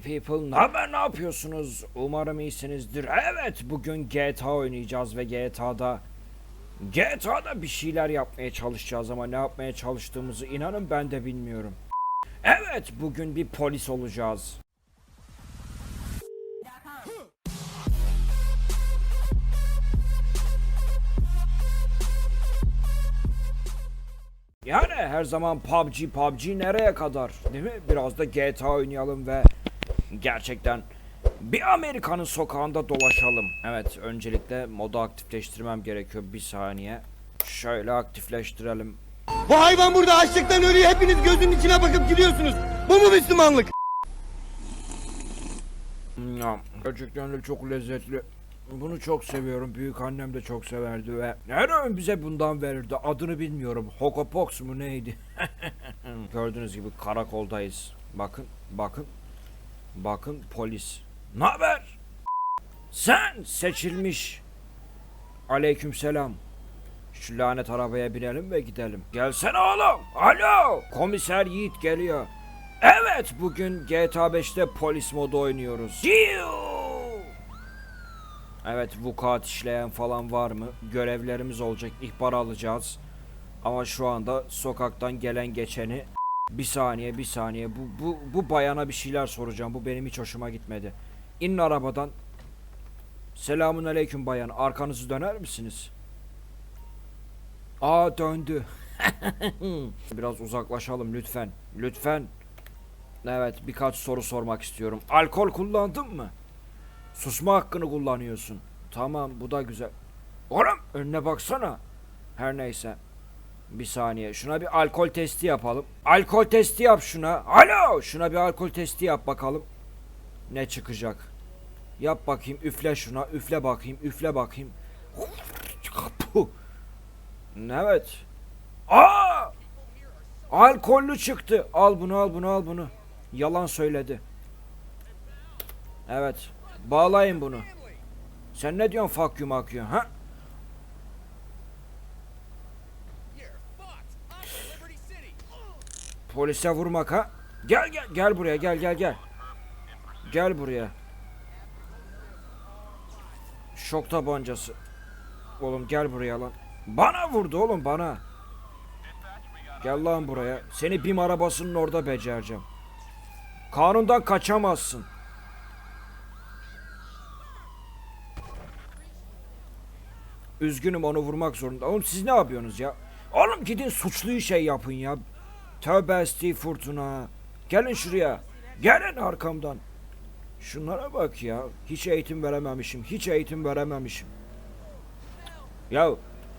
People, ne haber ne yapıyorsunuz? Umarım iyisinizdir. Evet, bugün GTA oynayacağız ve GTA'da GTA'da bir şeyler yapmaya çalışacağız ama ne yapmaya çalıştığımızı inanın ben de bilmiyorum. Evet, bugün bir polis olacağız. Yani her zaman PUBG PUBG nereye kadar değil mi? Biraz da GTA oynayalım ve gerçekten bir Amerika'nın sokağında dolaşalım. Evet öncelikle modu aktifleştirmem gerekiyor bir saniye. Şöyle aktifleştirelim. Bu hayvan burada açlıktan ölüyor. Hepiniz gözünün içine bakıp gidiyorsunuz. Bu mu Müslümanlık? Ya, gerçekten de çok lezzetli. Bunu çok seviyorum. Büyük annem de çok severdi ve her öğün bize bundan verirdi. Adını bilmiyorum. Hokopox mu neydi? Gördüğünüz gibi karakoldayız. Bakın, bakın. Bakın polis. Ne haber? Sen seçilmiş. Aleykümselam. Şu lanet arabaya binelim ve gidelim. Gelsene oğlum. Alo. Komiser Yiğit geliyor. Evet bugün GTA 5'te polis modu oynuyoruz. Evet vukuat işleyen falan var mı? Görevlerimiz olacak. ihbar alacağız. Ama şu anda sokaktan gelen geçeni bir saniye bir saniye bu, bu, bu bayana bir şeyler soracağım. Bu benim hiç hoşuma gitmedi. İnin arabadan. Selamun aleyküm bayan. Arkanızı döner misiniz? Aa döndü. Biraz uzaklaşalım lütfen. Lütfen. Evet birkaç soru sormak istiyorum. Alkol kullandın mı? Susma hakkını kullanıyorsun. Tamam bu da güzel. Oğlum önüne baksana. Her neyse. Bir saniye. Şuna bir alkol testi yapalım. Alkol testi yap şuna. Alo. Şuna bir alkol testi yap bakalım. Ne çıkacak? Yap bakayım. Üfle şuna. Üfle bakayım. Üfle bakayım. Evet. Aa! Alkollü çıktı. Al bunu al bunu al bunu. Yalan söyledi. Evet. Bağlayın bunu. Sen ne diyorsun fuck you, ha? Polise vurmak ha? Gel gel gel buraya gel gel gel. Gel buraya. Şok tabancası. Oğlum gel buraya lan. Bana vurdu oğlum bana. Gel lan buraya. Seni BİM arabasının orada becereceğim. Kanundan kaçamazsın. Üzgünüm onu vurmak zorunda. Oğlum siz ne yapıyorsunuz ya? Oğlum gidin suçluyu şey yapın ya. Tövbe esti fırtına. Gelin şuraya. Gelin arkamdan. Şunlara bak ya. Hiç eğitim verememişim. Hiç eğitim verememişim. Ya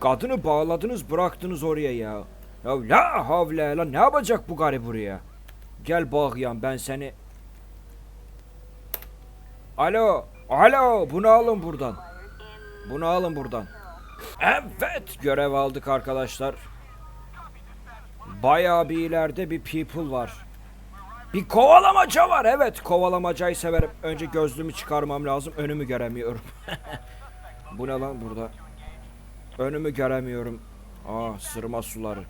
kadını bağladınız bıraktınız oraya ya. Ya la havle lan ne yapacak bu garip buraya? Gel bağlayan ben seni. Alo. Alo bunu alın buradan. Bunu alın buradan. Evet görev aldık arkadaşlar. Bayağı bir ileride bir people var. Bir kovalamaca var evet kovalamacayı severim. Önce gözlüğümü çıkarmam lazım önümü göremiyorum. Bu ne lan burada? Önümü göremiyorum. Aa sırma suları.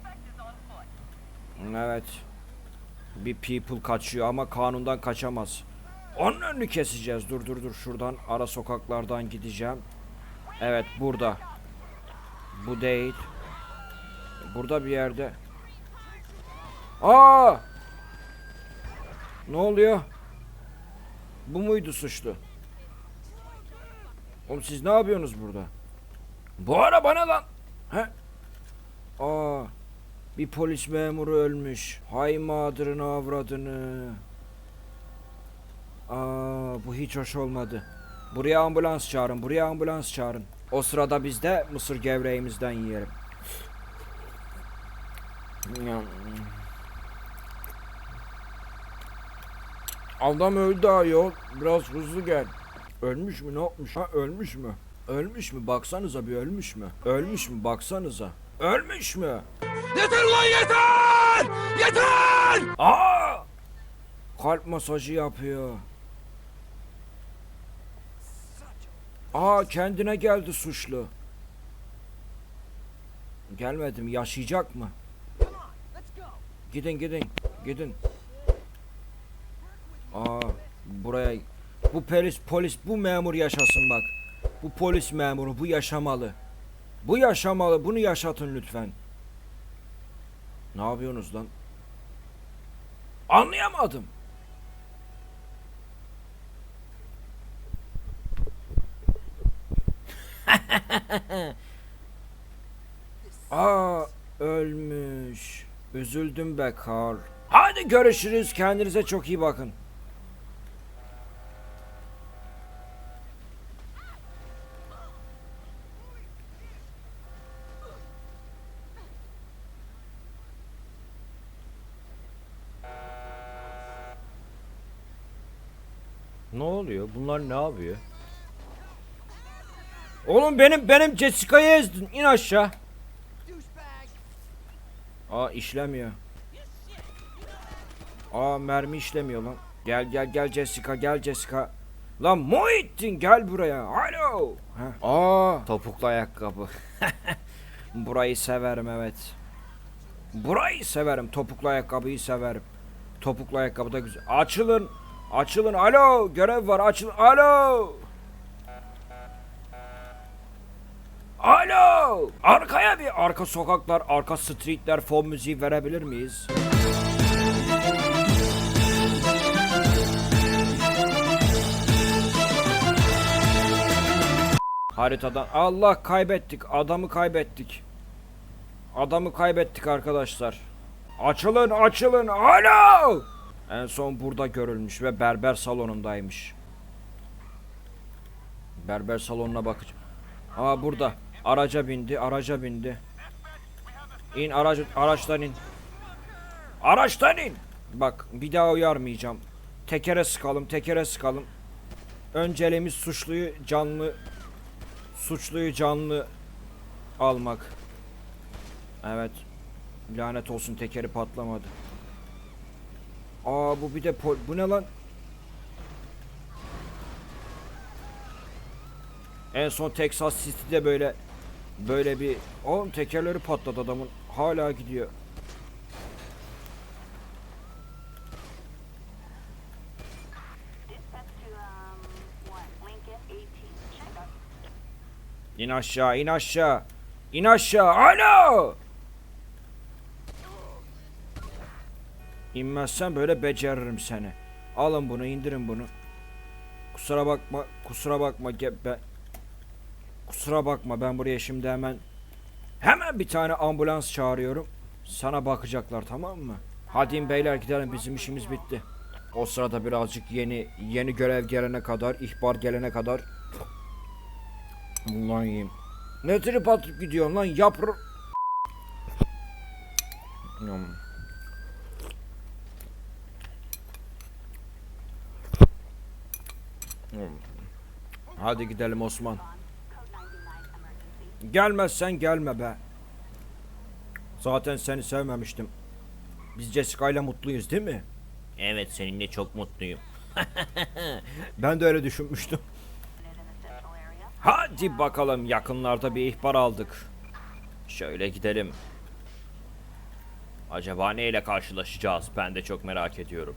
Evet. Bir people kaçıyor ama kanundan kaçamaz. Onun önünü keseceğiz. Dur dur dur şuradan ara sokaklardan gideceğim. Evet burada. Bu değil. Burada bir yerde. Aa! Ne oluyor? Bu muydu suçlu? Oğlum siz ne yapıyorsunuz burada? Bu araba ne lan? He? Aa! Bir polis memuru ölmüş. Hay mağdurunu avradını. Aa, bu hiç hoş olmadı. Buraya ambulans çağırın, buraya ambulans çağırın. O sırada biz de mısır gevreğimizden yiyelim. Adam öldü ayol. Biraz hızlı gel. Ölmüş mü ne yapmış ha ölmüş mü? Ölmüş mü baksanıza bir ölmüş mü? Ölmüş mü baksanıza. Ölmüş mü? Yeter lan yeter! Yeter! Aa! Kalp masajı yapıyor. Aa kendine geldi suçlu. Gelmedim yaşayacak mı? Gidin gidin gidin. Aa buraya. Bu polis polis bu memur yaşasın bak. Bu polis memuru bu yaşamalı. Bu yaşamalı. Bunu yaşatın lütfen. Ne yapıyorsunuz lan? Anlayamadım. Aa ölmüş. Üzüldüm be Carl. Hadi görüşürüz. Kendinize çok iyi bakın. Ne oluyor? Bunlar ne yapıyor? Oğlum benim benim Jessica'yı ezdin. İn aşağı. Aa işlemiyor. Aa mermi işlemiyor lan. Gel gel gel Jessica gel Jessica. Lan Muhittin gel buraya. Alo. Heh. Aa topuklu ayakkabı. Burayı severim evet. Burayı severim. Topuklu ayakkabıyı severim. Topuklu ayakkabı da güzel. Açılın. Açılın. Alo. Görev var. Açılın. Alo. Alo! Arkaya bir arka sokaklar, arka streetler fon müziği verebilir miyiz? Haritadan Allah kaybettik. Adamı kaybettik. Adamı kaybettik arkadaşlar. Açılın, açılın. Alo! En son burada görülmüş ve berber salonundaymış. Berber salonuna bakacağım. Aa burada. Araca bindi, araca bindi. İn aracı, araçtan in. Araçtan in. Bak bir daha uyarmayacağım. Tekere sıkalım, tekere sıkalım. Önceliğimiz suçluyu canlı suçluyu canlı almak. Evet. Lanet olsun tekeri patlamadı. Aa bu bir de pol bu ne lan? En son Texas City'de böyle böyle bir oğlum tekerleri patladı adamın. Hala gidiyor. Dispatch to, what, Lincoln 18. Check up. İn aşağı, in aşağı. İn aşağı. Alo! İnmezsen böyle beceririm seni. Alın bunu, indirin bunu. Kusura bakma, kusura bakma. Ben... Kusura bakma ben buraya şimdi hemen hemen bir tane ambulans çağırıyorum. Sana bakacaklar tamam mı? Hadi beyler gidelim bizim işimiz bitti. O sırada birazcık yeni yeni görev gelene kadar, ihbar gelene kadar Ulan yiyeyim. Ne trip atıp gidiyorsun lan yapr... Hadi gidelim Osman. Code 99 emergency. Gelmezsen gelme be. Zaten seni sevmemiştim. Biz Jessica ile mutluyuz değil mi? Evet seninle çok mutluyum. Ben de öyle düşünmüştüm. Hadi bakalım yakınlarda bir ihbar aldık. Şöyle gidelim. Acaba neyle karşılaşacağız? Ben de çok merak ediyorum.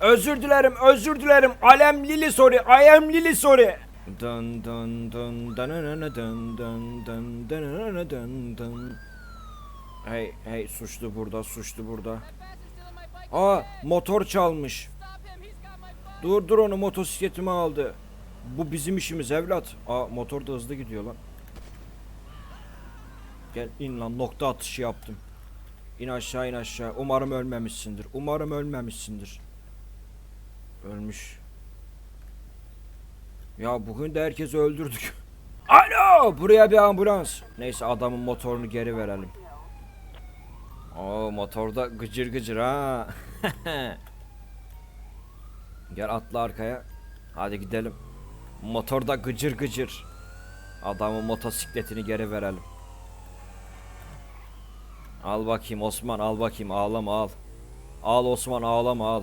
Özür dilerim, özür dilerim. Alem Lili sorry, I am Lili sorry. Dın dın dın dın dın dın dın dın dın. Hey hey suçlu burada, suçlu burada. Aa motor çalmış. Dur dur onu motosikletimi aldı. Bu bizim işimiz evlat. Aa motor da hızlı gidiyor lan. Gel in lan nokta atışı yaptım. İn aşağı in aşağı. Umarım ölmemişsindir. Umarım ölmemişsindir. Ölmüş. Ya bugün de herkesi öldürdük. Alo! Buraya bir ambulans. Neyse adamın motorunu geri verelim. Oo motorda gıcır gıcır ha. Gel atla arkaya. Hadi gidelim. Motorda gıcır gıcır. Adamın motosikletini geri verelim. Al bakayım Osman al bakayım ağlama al. Al Osman ağlama al.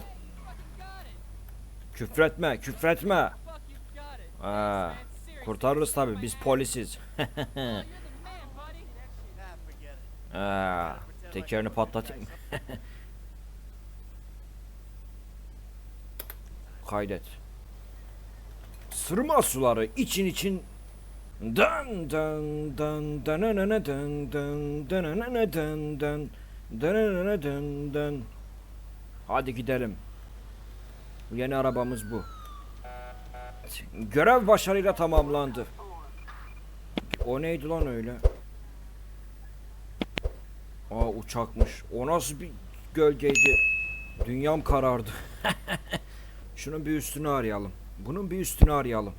Küfretme küfretme. Ha, kurtarırız tabi biz polisiz. ha, tekerini patlatayım. Kaydet. Sırma suları için için Dan dan dan dananana dan dan dananana dan dan dananana dan dan Hadi gidelim. Yeni arabamız bu. Görev başarıyla tamamlandı. O neydi lan öyle? Aa uçakmış. O nasıl bir gölgeydi? Dünyam karardı. Şunun bir üstünü arayalım. Bunun bir üstünü arayalım.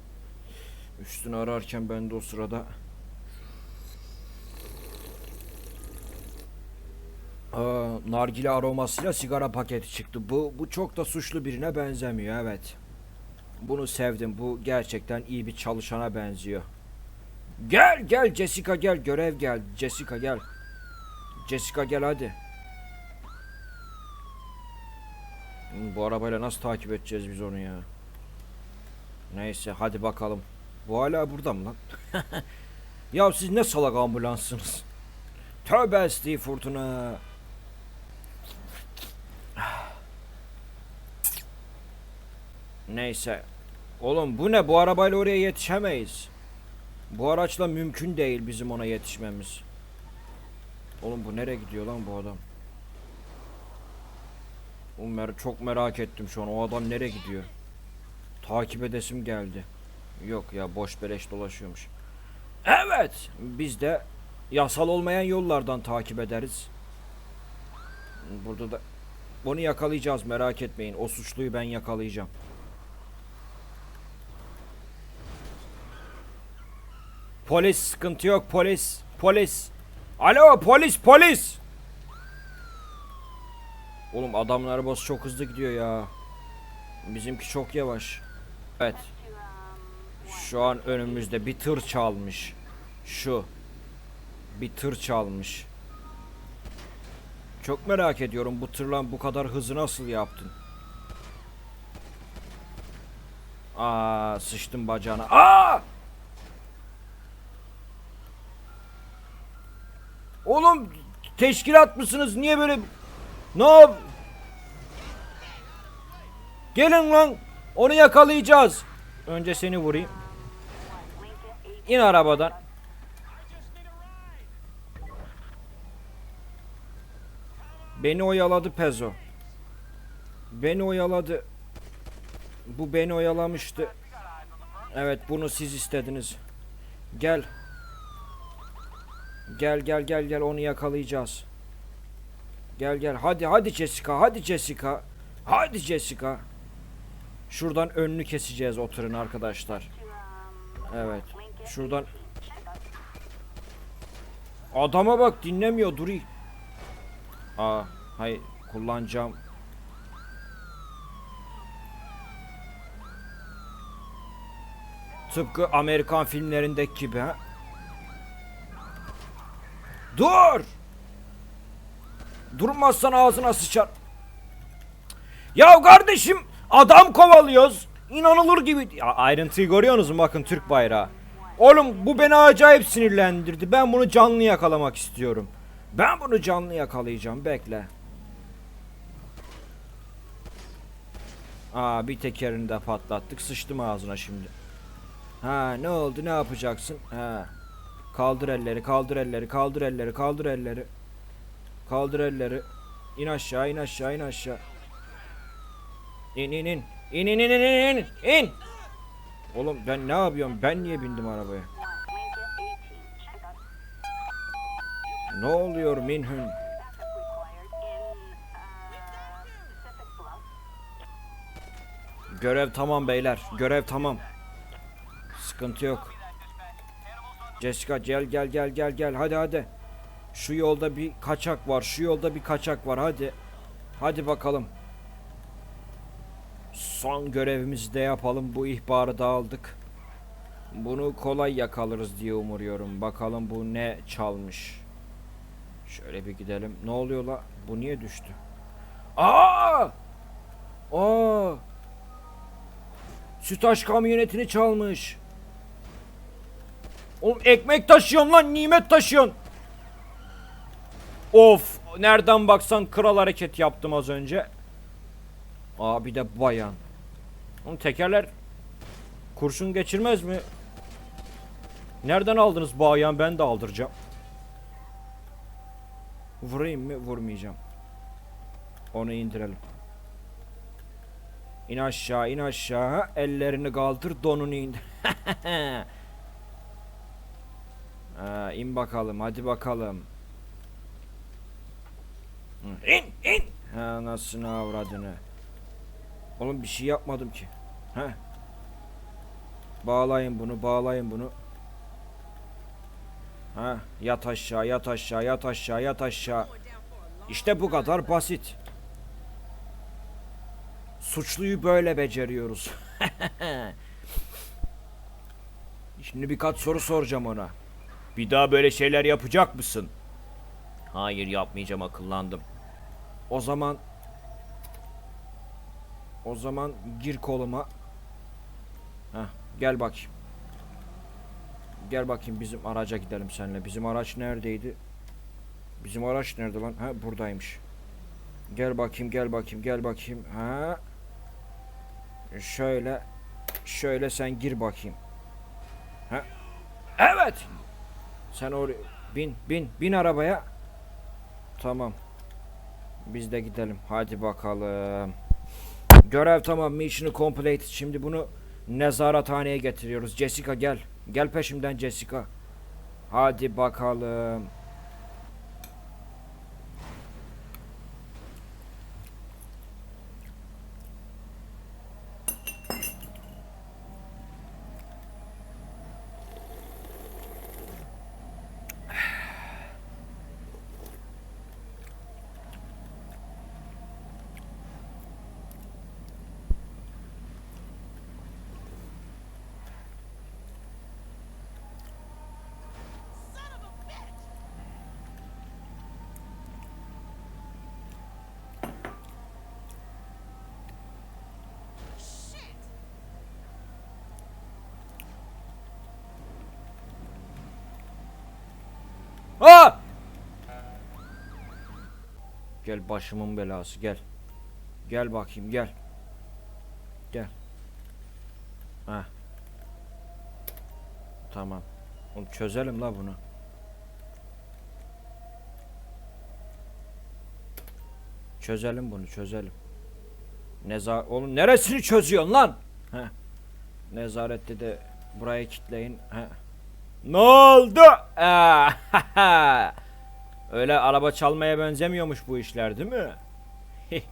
Üstünü ararken ben de o sırada Aa, nargile aromasıyla sigara paketi çıktı. Bu bu çok da suçlu birine benzemiyor evet. Bunu sevdim. Bu gerçekten iyi bir çalışana benziyor. Gel gel Jessica gel görev gel. Jessica gel. Jessica gel hadi. Bu arabayla nasıl takip edeceğiz biz onu ya? Neyse hadi bakalım. Bu hala burada mı lan? ya siz ne salak ambulanssınız? Tövbe estağfurullah. Neyse. Oğlum bu ne? Bu arabayla oraya yetişemeyiz. Bu araçla mümkün değil bizim ona yetişmemiz. Oğlum bu nereye gidiyor lan bu adam? Oğlum mer- çok merak ettim şu an. O adam nereye gidiyor? Takip edesim geldi. Yok ya boş beleş dolaşıyormuş. Evet, biz de yasal olmayan yollardan takip ederiz. Burada da onu yakalayacağız merak etmeyin. O suçluyu ben yakalayacağım. Polis sıkıntı yok polis. Polis. Alo polis polis. Oğlum adamın arabası çok hızlı gidiyor ya. Bizimki çok yavaş. Evet. Şu an önümüzde bir tır çalmış. Şu. Bir tır çalmış. Çok merak ediyorum bu tırla bu kadar hızı nasıl yaptın? Aa sıçtım bacağına. Aa! Oğlum teşkilat mısınız? Niye böyle ne yap? Gelin lan. Onu yakalayacağız. Önce seni vurayım. İn arabadan. Beni oyaladı Pezo. Beni oyaladı. Bu beni oyalamıştı. Evet bunu siz istediniz. Gel. Gel gel gel gel onu yakalayacağız. Gel gel hadi hadi Jessica hadi Jessica. Hadi Jessica. Şuradan önünü keseceğiz o arkadaşlar. Evet. Şuradan Adama bak dinlemiyor duri. Aa hayır kullanacağım. Tıpkı Amerikan filmlerindeki gibi ha. Dur! Durmazsan ağzına sıçar. Ya kardeşim adam kovalıyoruz. İnanılır gibi. Ya, ayrıntıyı görüyorsunuz mu bakın Türk bayrağı. Oğlum bu beni acayip sinirlendirdi. Ben bunu canlı yakalamak istiyorum. Ben bunu canlı yakalayacağım. Bekle. Aa bir tekerini de patlattık. Sıçtım ağzına şimdi. Ha ne oldu? Ne yapacaksın? Ha. Kaldır elleri, kaldır elleri, kaldır elleri, kaldır elleri. Kaldır elleri. İn aşağı, in aşağı, in aşağı. İn in in. İn in in in in in. İn. Oğlum ben ne yapıyorum? Ben niye bindim arabaya? Ne oluyor Minhun? Görev tamam beyler. Görev tamam. Sıkıntı yok. Jessica gel gel gel gel gel hadi hadi. Şu yolda bir kaçak var. Şu yolda bir kaçak var hadi. Hadi bakalım. Son görevimizi de yapalım. Bu ihbarı da aldık. Bunu kolay yakalarız diye umuyorum. Bakalım bu ne çalmış. Şöyle bir gidelim. Ne oluyor la? Bu niye düştü? Aa! Aa! Sütaş kamyonetini çalmış. Oğlum ekmek taşıyorsun lan nimet taşıyorsun. Of nereden baksan kral hareket yaptım az önce. Aa bir de bayan. Oğlum tekerler kurşun geçirmez mi? Nereden aldınız bu ayağını ben de aldıracağım. Vurayım mı? Vurmayacağım. Onu indirelim. İn aşağı, in aşağı. Ellerini kaldır, donunu indir. ha, in bakalım, hadi bakalım. Hı, İn, in. Ha, anasını avradını. Oğlum bir şey yapmadım ki. Ha. Bağlayın bunu, bağlayın bunu. Ha, yat aşağı, yat aşağı, yat aşağı, yat aşağı. İşte bu kadar basit. Suçluyu böyle beceriyoruz. Şimdi birkaç soru soracağım ona. Bir daha böyle şeyler yapacak mısın? Hayır yapmayacağım akıllandım. O zaman O zaman gir koluma. Heh, gel bakayım. Gel bakayım bizim araca gidelim seninle. Bizim araç neredeydi? Bizim araç nerede lan? Ha buradaymış. Gel bakayım, gel bakayım, gel bakayım. Ha. Şöyle şöyle sen gir bakayım. Ha. Evet. Sen oraya bin, bin, bin arabaya. Tamam. Biz de gidelim. Hadi bakalım. Görev tamam. Mission'ı complete. Şimdi bunu nezarethaneye getiriyoruz. Jessica gel. Gel peşimden Jessica. Hadi bakalım. Ha! Gel başımın belası gel. Gel bakayım gel. Gel. Ha. Tamam. Oğlum çözelim la bunu. Çözelim bunu çözelim. Neza oğlum neresini çözüyorsun lan? Heh. Nezarette de buraya kitleyin. Heh. Ne oldu? Öyle araba çalmaya benzemiyormuş bu işler değil mi?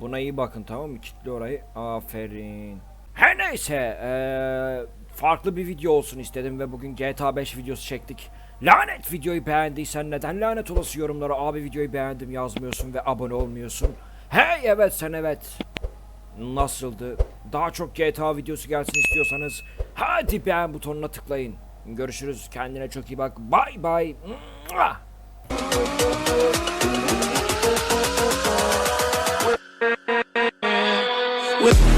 Buna iyi bakın tamam mı? Kitle orayı. Aferin. Her neyse. eee, farklı bir video olsun istedim ve bugün GTA 5 videosu çektik. Lanet videoyu beğendiysen neden lanet olası yorumlara abi videoyu beğendim yazmıyorsun ve abone olmuyorsun? Hey evet sen evet. Nasıldı? Daha çok GTA videosu gelsin istiyorsanız hadi beğen butonuna tıklayın. Görüşürüz. Kendine çok iyi bak. Bay bay. With